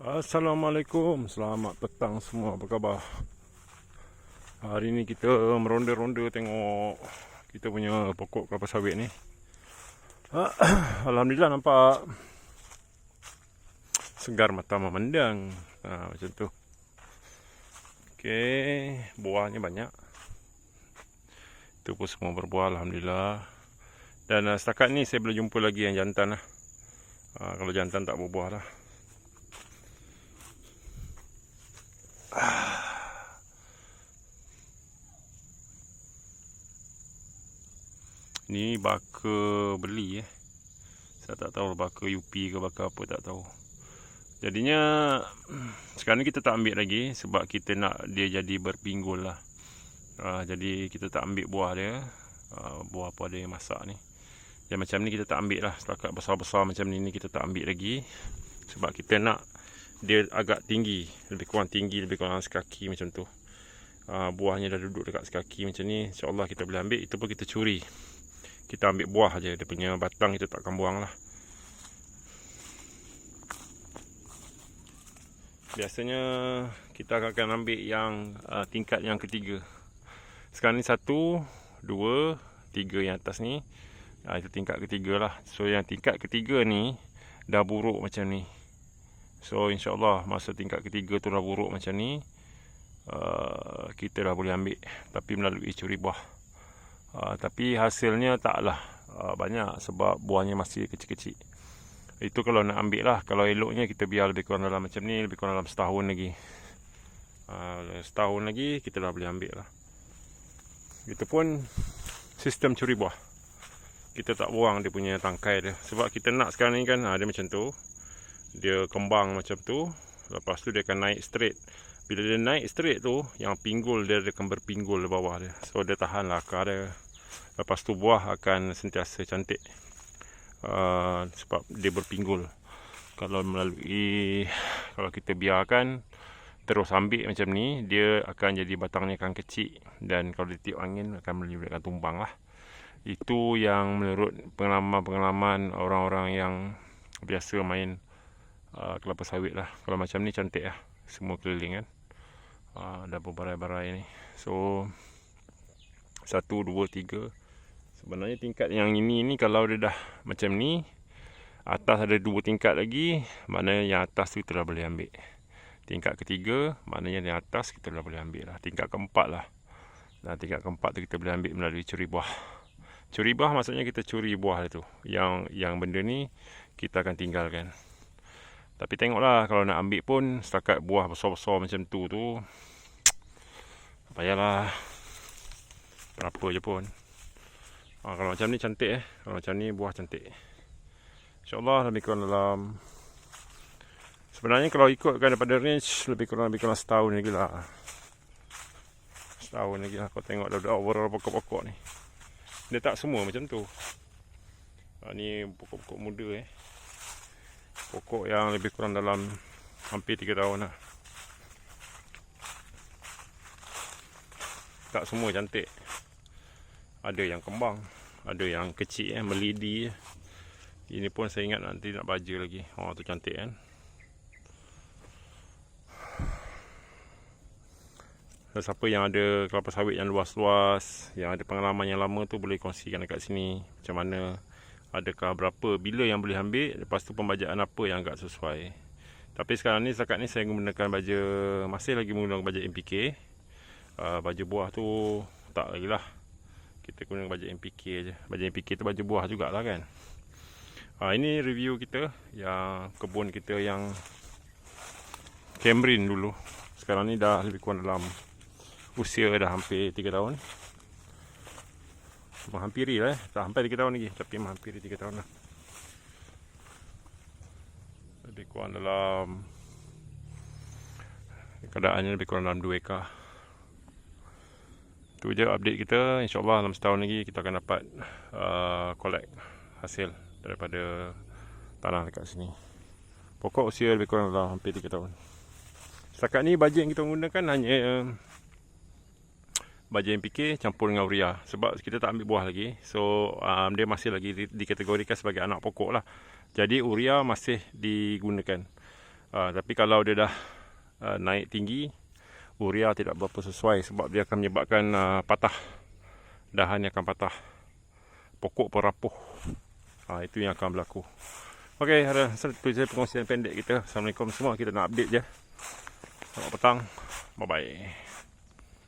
Assalamualaikum, selamat petang semua, apa khabar? Hari ni kita meronda-ronda tengok kita punya pokok kelapa sawit ni. Alhamdulillah nampak segar mata memandang. Ha, Macam tu. Okey, buahnya banyak. Itu pun semua berbuah Alhamdulillah. Dan uh, setakat ni saya belum jumpa lagi yang jantan lah. Ha, Kalau jantan tak berbuah lah Ni baka beli eh. Saya tak tahu baka UP ke baka apa tak tahu. Jadinya sekarang ni kita tak ambil lagi sebab kita nak dia jadi berpinggul lah. Uh, jadi kita tak ambil buah dia. Uh, buah apa dia yang masak ni. Dan macam ni kita tak ambil lah. Setakat besar-besar macam ni ni kita tak ambil lagi. Sebab kita nak dia agak tinggi. Lebih kurang tinggi, lebih kurang sekaki macam tu. Uh, buahnya dah duduk dekat sekaki macam ni. InsyaAllah kita boleh ambil. Itu pun kita curi kita ambil buah aja dia punya batang kita takkan buang lah biasanya kita akan ambil yang uh, tingkat yang ketiga sekarang ni satu dua tiga yang atas ni uh, itu tingkat ketiga lah so yang tingkat ketiga ni dah buruk macam ni so insyaAllah masa tingkat ketiga tu dah buruk macam ni uh, kita dah boleh ambil tapi melalui curi buah Uh, tapi hasilnya taklah uh, banyak sebab buahnya masih kecil-kecil. Itu kalau nak ambil lah. Kalau eloknya kita biar lebih kurang dalam macam ni. Lebih kurang dalam setahun lagi. Uh, setahun lagi kita dah boleh ambil lah. Itu pun sistem curi buah. Kita tak buang dia punya tangkai dia. Sebab kita nak sekarang ni kan. Uh, dia macam tu. Dia kembang macam tu. Lepas tu dia akan naik straight. Bila dia naik straight tu, yang pinggul dia akan berpinggul di bawah dia. So dia tahan lah akar dia. Lepas tu buah akan sentiasa cantik. Uh, sebab dia berpinggul. Kalau melalui, kalau kita biarkan terus ambil macam ni, dia akan jadi batangnya akan kecil. Dan kalau ditiup angin akan menyebabkan tumbang lah. Itu yang menurut pengalaman-pengalaman orang-orang yang biasa main uh, kelapa sawit lah. Kalau macam ni cantik lah. Semua keliling kan. Uh, dah berbarai-barai ni. So satu dua tiga. Sebenarnya tingkat yang ini ni kalau dia dah macam ni atas ada dua tingkat lagi maknanya yang atas tu kita dah boleh ambil. Tingkat ketiga maknanya yang atas kita dah boleh ambil lah. Tingkat keempat lah. Dan tingkat keempat tu kita boleh ambil melalui curi buah. Curi buah maksudnya kita curi buah tu. Yang yang benda ni kita akan tinggalkan tapi tengoklah kalau nak ambil pun setakat buah besar-besar macam tu tu payahlah berapa je pun. Ha, kalau macam ni cantik eh. Kalau macam ni buah cantik. InsyaAllah lebih kurang dalam Sebenarnya kalau ikutkan daripada range lebih kurang lebih kurang setahun lagi lah. Setahun lagi lah kau tengok dah overall pokok-pokok ni. Dia tak semua macam tu. Ha, ni pokok-pokok muda eh pokok yang lebih kurang dalam hampir 3 tahun lah tak semua cantik ada yang kembang ada yang kecil eh, melidi ini pun saya ingat nanti nak baja lagi. Oh tu cantik kan? Dan siapa yang ada kelapa sawit yang luas-luas yang ada pengalaman yang lama tu boleh kongsikan dekat sini. Macam mana adakah berapa bila yang boleh ambil lepas tu pembajaan apa yang agak sesuai. Tapi sekarang ni setakat ni saya menggunakan baja masih lagi menggunakan baja MPK uh, baja buah tu tak lagi lah. Kita guna baja MPK je. Baja MPK tu baja buah jugalah kan. Uh, ini review kita yang kebun kita yang Camryn dulu. Sekarang ni dah lebih kurang dalam usia dah hampir 3 tahun menghampiri lah eh. Tak sampai 3 tahun lagi. Tapi menghampiri 3 tahun lah. Lebih kurang dalam Keadaannya lebih kurang dalam 2 ekar. Itu je update kita. InsyaAllah dalam setahun lagi Kita akan dapat uh, Collect hasil Daripada Tanah dekat sini. Pokok usia lebih kurang dalam Hampir 3 tahun. Setakat ni bajet yang kita gunakan Hanya uh, baja NPK campur dengan urea sebab kita tak ambil buah lagi so um, dia masih lagi dikategorikan sebagai anak pokok lah jadi urea masih digunakan Uh, tapi kalau dia dah uh, naik tinggi, urea tidak berapa sesuai sebab dia akan menyebabkan uh, patah. Dahan yang akan patah. Pokok pun rapuh. Uh, itu yang akan berlaku. Ada satu saya pengongsian pendek kita. Assalamualaikum semua. Kita nak update je. Selamat petang. Bye-bye.